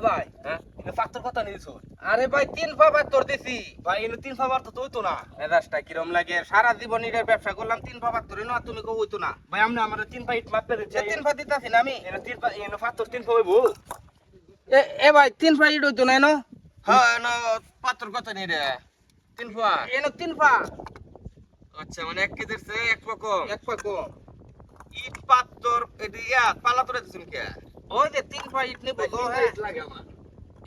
এ ভাই হ্যাঁ? পাত্তর কথা নিয়েছো? আরে ভাই তিন ফাবার তোর দিছি। ভাই এনে তিন ফাবার তো হইতো না। মেজাজটা কিরম লাগে? সারা জীবন এটার ব্যবসা করলাম তিন ফাবার তোর না তুমি কো হইতো না। ভাই আপনি আমার তিন পা ইট মাপতে দিচ্ছে তিন ফা দিতাছি না আমি। এনে তিন পা এনে পাত্তর তিন পা হইবো এ এ ভাই তিন ফা ইট হইতো না? এনো হ্যাঁ না পাত্র কত নি রে। তিন ফুয়া এনো তিন ফা আচ্ছা মানে এক কেজির চেয়ে এক রকম। এক ফা কম ইট পাত্তর এটি ইয়া পালা তোরে দিছেন কে ওই যে তিন ফা ইট নিবো তো হ্যাঁ। লাগে আমার।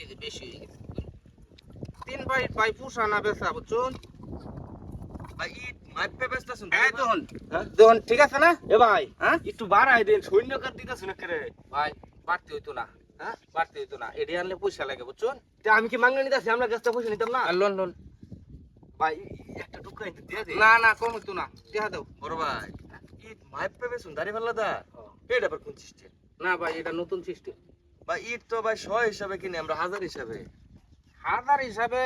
এই যে বেশি হয়ে গেছে তিন ফা ইট ভাই পুষা না বেচা বুঝছুন ভাই ইট মাইপে বেচতাছেন হ্যাঁ হ্যাঁ? ঠিক আছে না? এ ভাই হ্যাঁ? একটু বাড়াই দেন সৈন্য কার দিতেছ না রে ভাই বাড়তে হইতো না হ্যাঁ? বাড়তে হইতো না আনলে পয়সা লাগে বুঝছুন আমি কি মাঙ্গা নিতেছি আমরা গাছটা পয়সা নিতাম না? Loan loan. ভাই একটা টুকরা নিতে দিয়ে দে। না না কম হইতো না। দেখা দাও। বড় ভাই। ইট মাইপে বেচুন দাড়ি পাল্লা দা। এটা আবার কোন সিস্টেম না ভাই এটা নতুন সিস্টেম ভাই ইট তো ভাই শ হিসাবে কিনে আমরা হাজার হিসাবে। হাজার হিসাবে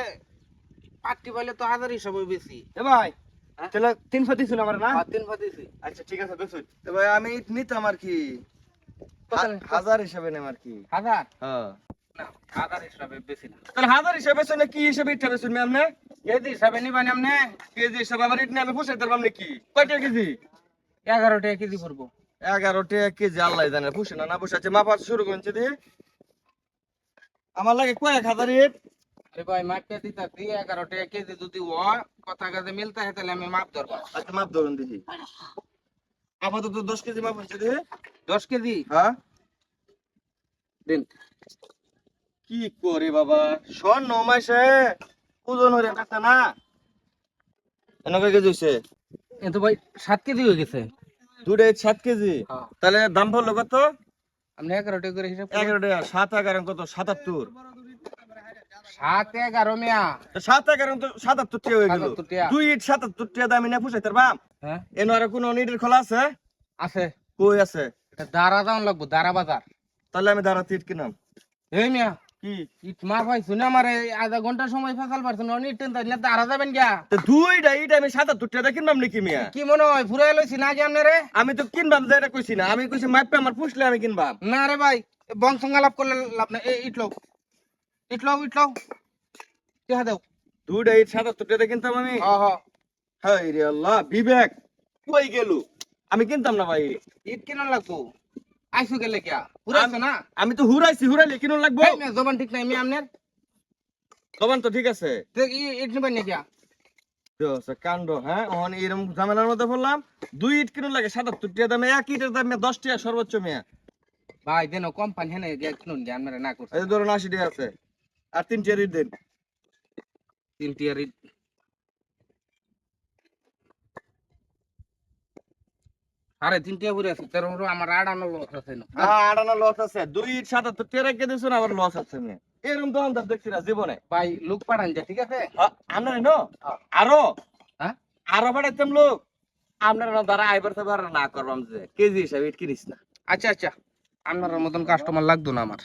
পাট্টি পাইলে তো হাজার হিসাবে বেশি। এ ভাই হ্যাঁ? তাহলে তিন দিছ না আমার না? আর তিন ফাটিছি আচ্ছা ঠিক আছে বেসুন তো ভাই আমি ইট নিতাম আর কি? হাজার হিসাবে নেম আর কি। হাজার? হ্যাঁ। না হাজার হিসাবে বেশি না। তাহলে হাজার হিসাবে বেচুন কি হিসাবে ইটটা বেচুন ম্যাম কেজি হিসাবে নিবান আপনি কেজি হিসাবে আমার ইট নিয়ে আমি নাকি কয়টা কেজি এগারো টাকা কেজি পড়ব। কেজি আল্লাহ জানে পুষে না না পুষাচ্ছে মাপা শুরু করেছে দি আমার লাগে কয়েক হাজার ইট আরে ভাই এগারো টাকা কেজি যদি কথা কাজে মিলতে হয় তাহলে আমি মাপ ধরবো। আচ্ছা মাপ ধরুন দেখি। আপাতত দশ কেজি মাপ হচ্ছে দেখি। দশ কেজি? হ্যাঁ। দিন। কি করে বাবা? স্বর্ণ মাসে ওজন হয়ে টাকা না। এনেকে কেজি হয়েছে এ তো ভাই সাত কেজি হয়ে গেছে। দুটো সাত কেজি? হ্যাঁ। তাহলে দাম পড়ল কত? আপনি এগারো টাকা করে হিসাব এগারো টাকা সাত এগারো কত? সাতাত্তর। সাত এগারো মেয়া। সাত এগারো তো সাতাত্তর টাকা হয়ে গেল। দুই ইট সাতাত্তর টাকা দামি না পুষাইতে পারবাম? হ্যাঁ। আর কোনো নিটের খোলা আছে? আছে। কই আছে? দাঁড়া দাম লাগবো দাঁড়া বাজার। তাহলে আমি দাঁড়াতে ইট কিনাম। এই মিয়া। কি? ইট আমার আধা ঘণ্টা সময় ফেসাল পারছেন অনেক টেন তাই দাঁড়া যাবেন গিয়া। তো দুইটা ইট আমি সাতাত্তর টাকা কিনবাম নাকি মিয়া? কি মনে হয় ফুরাই লইছি না কি আমি তো কিনবাম কইছি না। আমি কইছি মাইপে আমার পুষলে আমি কিনবাম। না রে ভাই লাভ করলে লাভ ইটলো ইটলো ইটলো দেখা দাও। দুইটা ইট টাকা কিনতাম আমি। হ হ। হাই রে আল্লাহ বিবেক। কই গেল? আমি কিনতাম না ভাই। ইট কেন লাগবো। আইসু গেলে কিয়া ফুরাইছো না? আমি তো হুরাইছি হুরাইলে কিনো লাগবো। জবান ঠিক নাই মিয়া আপনার দবান তো ঠিক আছে। ইট নিবেন না কিয়া কাণ্ড হ্যাঁ? ওখানে এরকম ঝামেলার মধ্যে পড়লাম। দুই ইট কিনো লাগে সাতাত্তর টাকা দামে। এক ইটের দামে দশ টাকা সর্বোচ্চ মেয়া। ভাই দেন কোম্পানি হেনে গিয়া কিনুন গিয়া আপনারা না করছে। এই যে ধরুন আশি টাকা আছে। আর তিন টাকা ইট দেন। তিন টিয়ার ইট আরে তিনটা আছে তেরো আমার আড়ানো লস আছে না। হ্যাঁ লস আছে। দুই সাথে তো কে দিছো আবার লস আছে এরকম দোকানদার দেখছি না জীবনে। ভাই লোক পাঠান যা ঠিক আছে? আমরা নো হ্যাঁ। আরও? হ্যাঁ? আরও বাড়াইতাম লোক। আপনার দ্বারা আইবার না করবাম যে। কেজি হিসাবে কিনিস না। আচ্ছা আচ্ছা। আপনার মতন কাস্টমার লাগতো না আমার।